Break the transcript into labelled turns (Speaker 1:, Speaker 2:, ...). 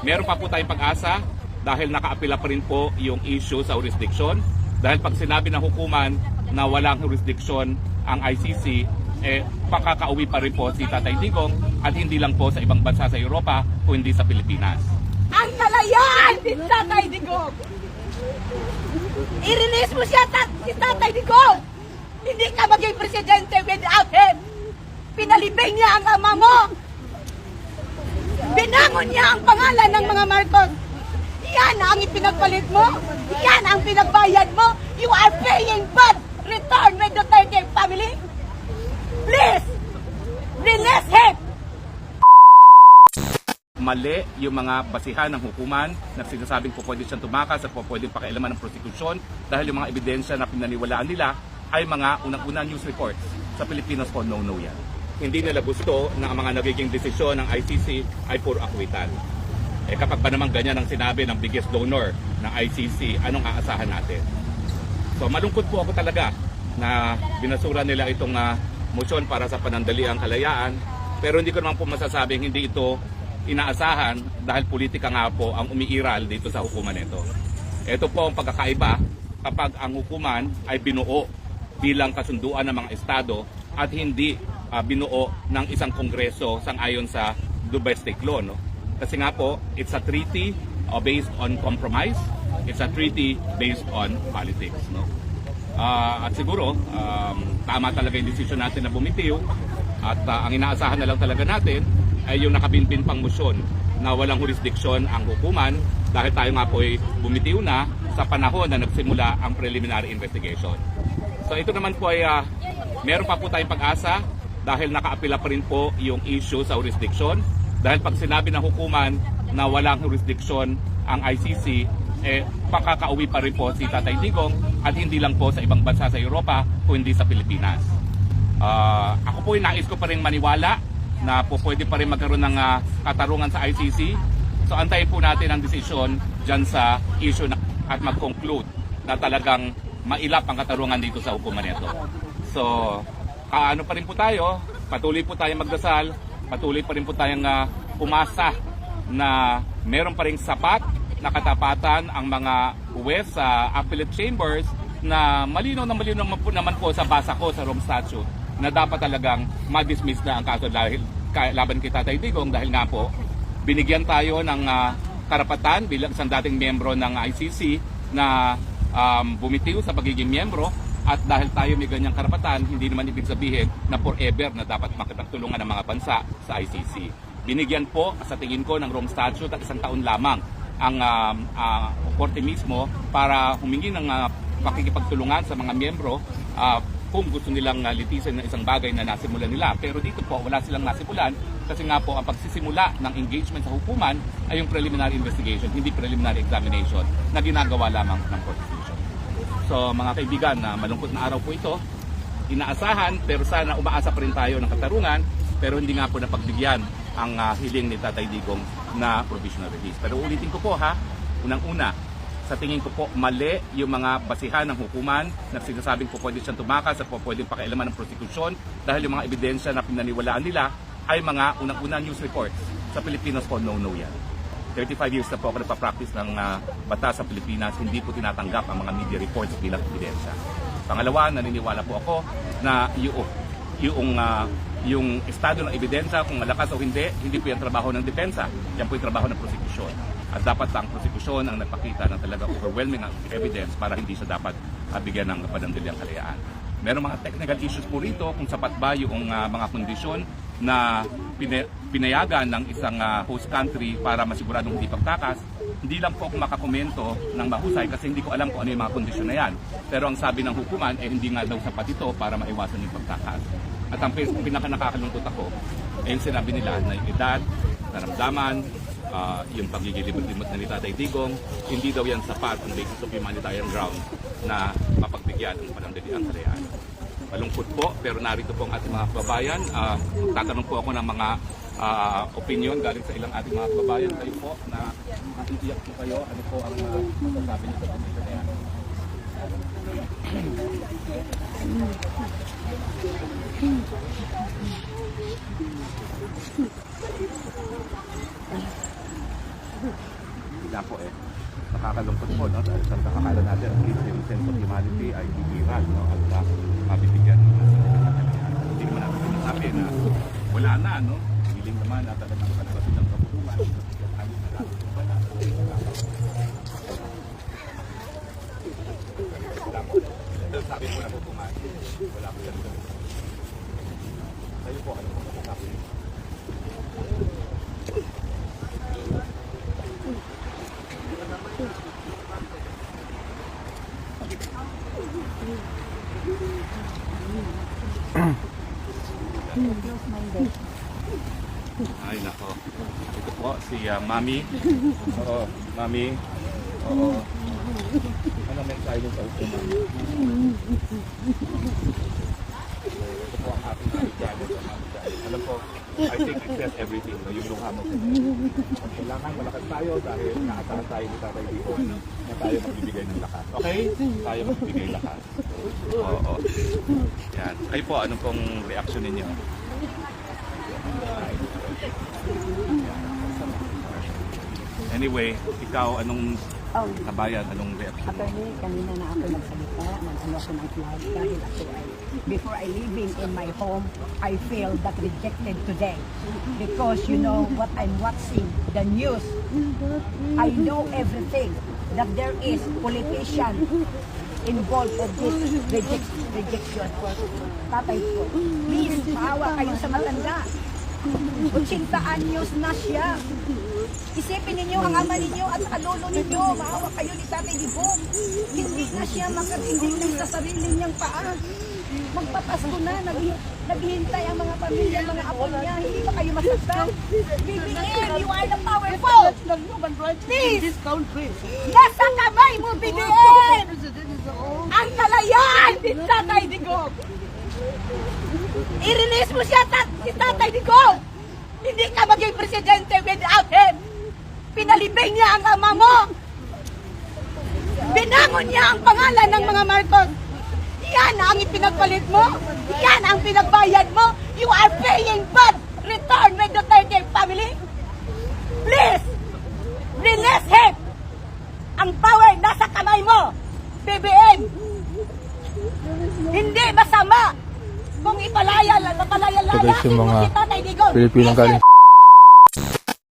Speaker 1: meron pa po tayong pag-asa dahil nakaapila pa rin po yung issue sa jurisdiction. Dahil pag sinabi ng hukuman na walang jurisdiction ang ICC, eh, pakakauwi pa rin po si Tatay Digong at hindi lang po sa ibang bansa sa Europa kundi sa Pilipinas.
Speaker 2: Ang kalayaan ni Tatay Digong! I-release mo siya, tat si Tatay Digong! Hindi ka maging presidente without him! Pinalibing niya ang ama mo! Binangon niya ang pangalan ng mga Marcos! Yan ang ipinagpalit mo! Yan ang pinagbayad mo! You are paying bad return with the Duterte family! Please! Release him!
Speaker 1: mali yung mga basihan ng hukuman na sinasabing po pwede siyang tumakas at po pwedeng pakialaman ng prosekusyon dahil yung mga ebidensya na pinaniwalaan nila ay mga unang-una news reports. Sa Pilipinas po, no-no yan. Hindi nila gusto na ang mga nagiging desisyon ng ICC ay puro akwitan. Eh kapag ba naman ganyan ang sinabi ng biggest donor ng ICC, anong aasahan natin? So malungkot po ako talaga na binasura nila itong uh, motion para sa panandaliang kalayaan pero hindi ko naman po masasabing hindi ito inaasahan dahil politika nga po ang umiiral dito sa hukuman nito. Ito po ang pagkakaiba kapag ang hukuman ay binuo bilang kasunduan ng mga estado at hindi ah, binuo ng isang kongreso sang-ayon sa domestic law. No? Kasi nga po, it's a treaty uh, based on compromise. It's a treaty based on politics. No? Ah, at siguro, um, tama talaga yung desisyon natin na bumitiw. At ah, ang inaasahan na lang talaga natin ay yung nakabinbin pang motion na walang jurisdiction ang hukuman dahil tayo nga po ay bumitiw na sa panahon na nagsimula ang preliminary investigation. So ito naman po ay ah, meron pa po tayong pag-asa dahil nakaapila pa rin po yung issue sa jurisdiction. Dahil pag sinabi ng hukuman na walang jurisdiction ang ICC, eh, pakakauwi pa rin po si Tatay Digong at hindi lang po sa ibang bansa sa Europa kundi sa Pilipinas. Ah, ako po ay nais ko pa rin maniwala na po pwede pa rin magkaroon ng ah, katarungan sa ICC. So antayin po natin ang desisyon dyan sa issue na, at mag-conclude na talagang mailap ang katarungan dito sa hukuman nito. So, kaano pa rin po tayo, patuloy po tayong magdasal, patuloy pa rin po tayong ah, umasa na meron pa rin sapat na katapatan ang mga huwes sa appellate chambers na malinaw na malinaw naman po, sa basa ko sa Rome Statute na dapat talagang ma-dismiss na ang kaso dahil laban kay Tatay Digong dahil nga po binigyan tayo ng ah, karapatan bilang isang dating miyembro ng ICC na um, bumitiw sa pagiging miyembro at dahil tayo may ganyang karapatan, hindi naman ibig sabihin na forever na dapat makipagtulungan ng mga bansa sa ICC. Binigyan po sa tingin ko ng Rome Statute at isang taon lamang ang um, ah, korte mismo para humingi ng ah, pakikipagtulungan sa mga miyembro ah, kung gusto nilang uh, litisin ng isang bagay na nasimulan nila. Pero dito po, wala silang nasimulan kasi nga po ang pagsisimula ng engagement sa hukuman ay yung preliminary investigation, hindi preliminary examination na ginagawa lamang ng prosecution. So mga kaibigan, na malungkot na araw po ito. Inaasahan pero sana umaasa pa rin tayo ng katarungan pero hindi nga po napagbigyan ang ah, hiling ni Tatay Digong na provisional release. Pero ulitin ko po ha, unang-una, sa tingin ko po mali yung mga basihan ng hukuman na sinasabing po pwede siyang tumakas at po pwedeng pakialaman ng prosekusyon dahil yung mga ebidensya na pinaniwalaan nila ay mga unang-una news reports. Sa Pilipinas po, no-no yan. 35 years na po ako nagpa-practice ng ah, batas sa Pilipinas, hindi po tinatanggap ang mga media reports bilang ebidensya. Pangalawa, naniniwala po ako na yung, yung, ah, yung estado ng ebidensya, kung malakas o hindi, hindi po yung trabaho ng depensa. Yan po yung trabaho ng prosekusyon. At dapat ang prosekusyon ang nagpakita ng talaga overwhelming evidence para hindi siya dapat ah, bigyan ng panandaliang kalayaan. Meron mga technical issues po rito kung sapat ba yung ah, mga kondisyon na pina- pinayagan ng isang ah, host country para masiguradong hindi pagtakas. Hindi lang po ako makakomento ng mahusay kasi hindi ko alam kung ano yung mga kondisyon na yan. Pero ang sabi ng hukuman, eh hindi nga daw sapat ito para maiwasan yung pagtakas. At ang pin- pinaka nakakalungkot ako, eh sinabi nila na yung edad, naramdaman, ah, yung pagiging libot-libot na ni Tatay Digong, hindi daw yan sapat on basis of humanitarian ground na mapagbigyan ng panandaliang kalayaan. Malungkot po, pero narito po ang ating mga kababayan. Uh, tatanong po ako ng mga ah, opinion galing sa ilang ating mga kababayan. Kayo po na matiiyak po kayo. Ano po ang uh, masasabi niyo sa kondisyon na yan? Yan po eh. Nakakalungkot po, no? Sa nakakala natin, sense of humanity ay bibira, no? At uh, mabibigyan ng Hindi naman natin sinasabi na wala na, no? Hiling naman na talagang kalabas ng kaputuman. Bibigyan namin na lang. Wala. Wala po. Sabi po na po kumain. Wala po yan. Kayo po, ano po masasabi Ay, nako. Ito po, si ah, Mami. Oo, Mami. Oo. Ano mensahe mo sa upo, Mami? Po ang ating Mami Janet sa Mami Janet. Alam ko, I think says everything, no? yung lukha mo. Kailangan malakas tayo dahil naasahan tayo ni Tatay Diho na tayo magbibigay ng lakas. Okay? Tayo magbibigay lakas. Oo. Yan. Kayo po, ano pong reaction ninyo? Anyway, ikaw, anong
Speaker 3: Oh,
Speaker 1: kabayan, anong reaction mo?
Speaker 3: attorney, kanina na ako nagsalita, nag-ano ako ng flag dahil ako ay, before I living in my home, I feel that rejected today. Because you know what I'm watching, the news, I know everything, that there is politician involved in this reject, rejection. Tatay ko, please, maawa kayo sa matanda. 80 anyos na siya. Isipin ninyo ang ama ninyo at saka lolo ninyo. Maawa kayo ni Tatay Digong. Hindi na siya makatindig ng sa sarili niyang paa. Magpapasko na. Naghi naghihintay ang mga pamilya, mga apo niya. Hindi ba kayo masasaktan? BBM, you are the powerful. Please, nasa kamay mo, BBM. Ang kalayaan ni Tatay Digong. I-release mo siya, tat si Tatay Digong. Hindi ka maging presidente without him. Pinalibing niya ang ama mo. Binangon niya ang pangalan ng mga Marcos. Yan ang ipinagpalit mo. Yan ang pinagbayad mo. You are paying bad return with the Duterte family. Please, release him. Ang power nasa kamay mo. BBM. Hindi masama kung ipalaya, papalaya-laya
Speaker 4: Ito guys yung mga. Pilipinong galing